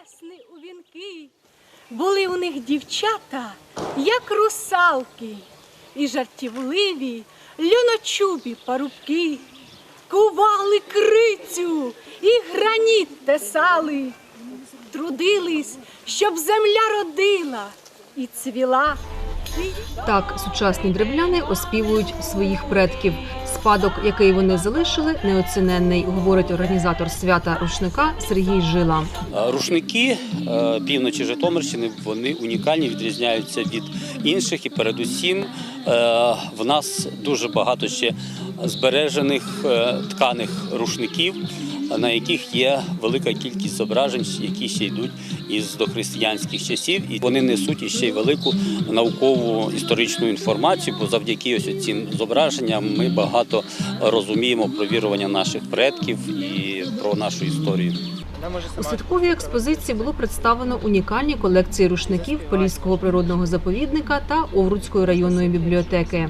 весни у вінки. Були у них дівчата, як русалки, і жартівливі, льоночубі парубки, кували крицю і граніт тесали, трудились, щоб земля родила і цвіла. Так сучасні древляни оспівують своїх предків. Спадок, який вони залишили, неоціненний, говорить організатор свята рушника Сергій Жила. Е, Рушники е, півночі Житомирщини вони унікальні, відрізняються від інших, і передусім е, в нас дуже багато ще збережених тканих рушників, на яких є велика кількість зображень, які ще йдуть із дохристиянських часів, і вони несуть іще й велику наукову історичну інформацію. Бо завдяки ось цим зображенням ми багато розуміємо про вірування наших предків і про нашу історію. У святковій експозиції було представлено унікальні колекції рушників Поліського природного заповідника та Овруцької районної бібліотеки.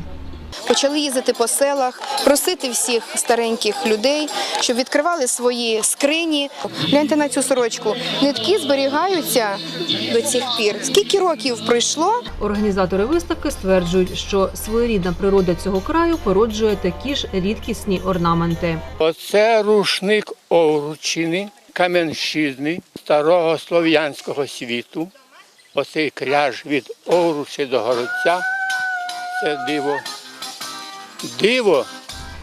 Почали їздити по селах, просити всіх стареньких людей, щоб відкривали свої скрині. Гляньте на цю сорочку. Нитки зберігаються до цих пір. Скільки років пройшло? Організатори виставки стверджують, що своєрідна природа цього краю породжує такі ж рідкісні орнаменти. Оце рушник Овручини, Кам'янщини, старого слов'янського світу. Оцей кряж від Овручі до Городця. Це диво. Диво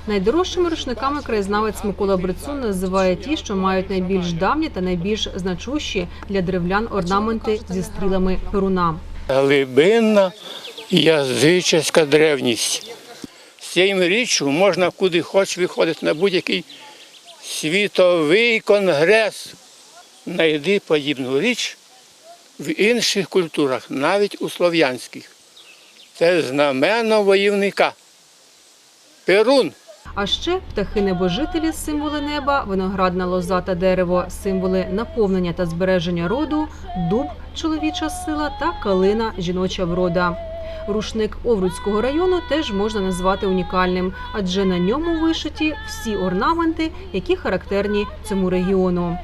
Найдорожчими рушниками краєзнавець Микола Брицун називає ті, що мають найбільш давні та найбільш значущі для древлян орнаменти зі стрілами перуна. глибинна язичська древність. З цією річчю можна куди хоч виходити на будь-який світовий конгрес. Найди подібну річ в інших культурах, навіть у слов'янських. Це знамено воївника. Перун. А ще птахи небожителі символи неба, виноградна лоза та дерево символи наповнення та збереження роду, дуб чоловіча сила та калина жіноча врода. Рушник Овруцького району теж можна назвати унікальним, адже на ньому вишиті всі орнаменти, які характерні цьому регіону.